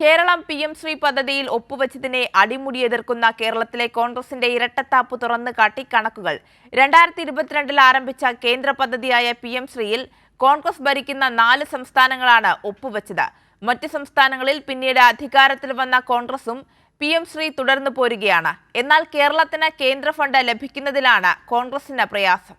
Keralam P M Shri പദ്ധതിയിൽ ഒപ്പുവെച്ചതിനെ അടിമുടി എതിർക്കുന്ന കേരളത്തിലെ കോൺഗ്രസിന്റെ ഇരട്ടത്താപ്പ് തുറന്നു കാട്ടി കണക്കുകൾ. രണ്ടായിരത്തി ഇരുപത്തിരണ്ടിൽ ആരംഭിച്ച കേന്ദ്ര പദ്ധതിയായ പി എം ശ്രീയിൽ കോൺഗ്രസ് ഭരിക്കുന്ന നാല് സംസ്ഥാനങ്ങളാണ് ഒപ്പുവെച്ചത്. മറ്റ് സംസ്ഥാനങ്ങളിൽ പിന്നീട് അധികാരത്തിൽ വന്ന കോൺഗ്രസും പി എം ശ്രീ തുടർന്നു പോരുകയാണ്. എന്നാൽ കേരളത്തിന് കേന്ദ്ര ഫണ്ട് ലഭിക്കുന്നതിലാണ് കോൺഗ്രസിന് പ്രയാസം.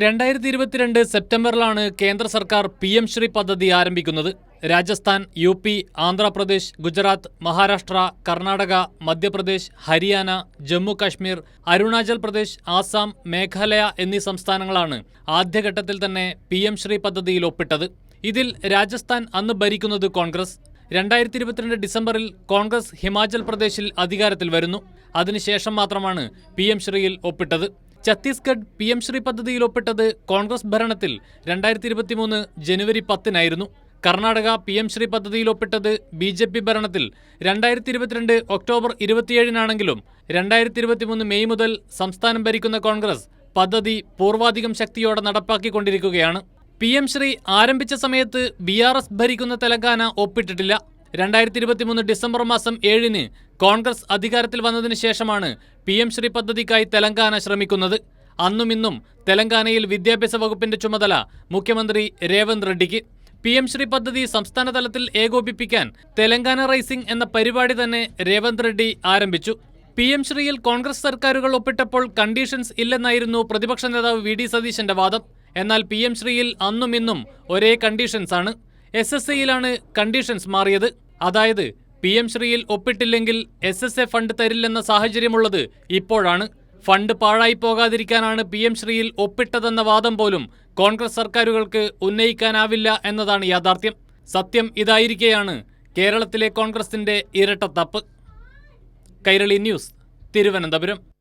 രണ്ടായിരത്തി ഇരുപത്തിരണ്ട് സെപ്റ്റംബറിലാണ് കേന്ദ്ര സർക്കാർ പി എം ശ്രീ പദ്ധതി ആരംഭിക്കുന്നത്. രാജസ്ഥാൻ യു പി ആന്ധ്രാപ്രദേശ് ഗുജറാത്ത് മഹാരാഷ്ട്ര കർണാടക മധ്യപ്രദേശ് ഹരിയാന ജമ്മു കാശ്മീർ അരുണാചൽ പ്രദേശ് ആസാം മേഘാലയ എന്നീ സംസ്ഥാനങ്ങളാണ് ആദ്യഘട്ടത്തിൽ തന്നെ പി എം ശ്രീ പദ്ധതിയിൽ ഒപ്പിട്ടത്. ഇതിൽ രാജസ്ഥാൻ അന്ന് ഭരിക്കുന്നത് കോൺഗ്രസ്. രണ്ടായിരത്തി ഇരുപത്തിരണ്ട് ഡിസംബറിൽ കോൺഗ്രസ് ഹിമാചൽ പ്രദേശിൽ അധികാരത്തിൽ വരുന്നു. അതിനുശേഷം മാത്രമാണ് പി എം ശ്രീയിൽ ഒപ്പിട്ടത്. ഛത്തീസ്ഗഡ് പി എം ശ്രീ പദ്ധതിയിൽ ഒപ്പിട്ടത് കോൺഗ്രസ് ഭരണത്തിൽ രണ്ടായിരത്തി ഇരുപത്തിമൂന്ന് ജനുവരി പത്തിനായിരുന്നു. കർണാടക പി എം ശ്രീ പദ്ധതിയിൽ ഒപ്പിട്ടത് ബി ജെ പി ഭരണത്തിൽ രണ്ടായിരത്തി ഇരുപത്തിരണ്ട് ഒക്ടോബർ ഇരുപത്തിയേഴിനാണെങ്കിലും രണ്ടായിരത്തി ഇരുപത്തിമൂന്ന് മെയ് മുതൽ സംസ്ഥാനം ഭരിക്കുന്ന കോൺഗ്രസ് പദ്ധതി പൂർവാധികം ശക്തിയോടെ നടപ്പാക്കിക്കൊണ്ടിരിക്കുകയാണ്. പി എം ശ്രീ ആരംഭിച്ച സമയത്ത് ബി ആർ എസ് ഭരിക്കുന്ന തെലങ്കാന ഒപ്പിട്ടിട്ടില്ല. രണ്ടായിരത്തി ഇരുപത്തിമൂന്ന് ഡിസംബർ മാസം ഏഴിന് കോൺഗ്രസ് അധികാരത്തിൽ വന്നതിന് ശേഷമാണ് പി എം ശ്രീ പദ്ധതിക്കായി തെലങ്കാന ശ്രമിക്കുന്നത്. അന്നും ഇന്നും തെലങ്കാനയിൽ വിദ്യാഭ്യാസ വകുപ്പിന്റെ ചുമതല മുഖ്യമന്ത്രി രേവന്ത് റെഡ്ഡിക്ക്. പി എം ശ്രീ പദ്ധതി സംസ്ഥാന തലത്തിൽ ഏകോപിപ്പിക്കാൻ തെലങ്കാന റൈസിംഗ് എന്ന പരിപാടി തന്നെ രേവന്ത് റെഡ്ഡി ആരംഭിച്ചു. പി എം ശ്രീയിൽ കോൺഗ്രസ് സർക്കാരുകൾ ഒപ്പിട്ടപ്പോൾ കണ്ടീഷൻസ് ഇല്ലെന്നായിരുന്നു പ്രതിപക്ഷ നേതാവ് വി ഡി സതീശന്റെ വാദം. എന്നാൽ പി എം ശ്രീയിൽ അന്നും ഇന്നും ഒരേ കണ്ടീഷൻസ് ആണ് എസ് എസ് സിയിലാണ് കണ്ടീഷൻസ് മാറിയത്. അതായത് പി എം ശ്രീയിൽ ഒപ്പിട്ടില്ലെങ്കിൽ എസ് എസ് എ ഫണ്ട് തരില്ലെന്ന സാഹചര്യമുള്ളത് ഇപ്പോഴാണ്. ഫണ്ട് പാഴായി പോകാതിരിക്കാനാണ് പി എം ശ്രീയിൽ ഒപ്പിട്ടതെന്ന വാദം പോലും കോൺഗ്രസ് സർക്കാരുകൾക്ക് ഉന്നയിക്കാനാവില്ല എന്നതാണ് യാഥാർത്ഥ്യം. സത്യം ഇതായിരിക്കെയാണ് കേരളത്തിലെ കോൺഗ്രസിന്റെ ഇരട്ടത്തപ്പ്. കൈരളി ന്യൂസ് തിരുവനന്തപുരം.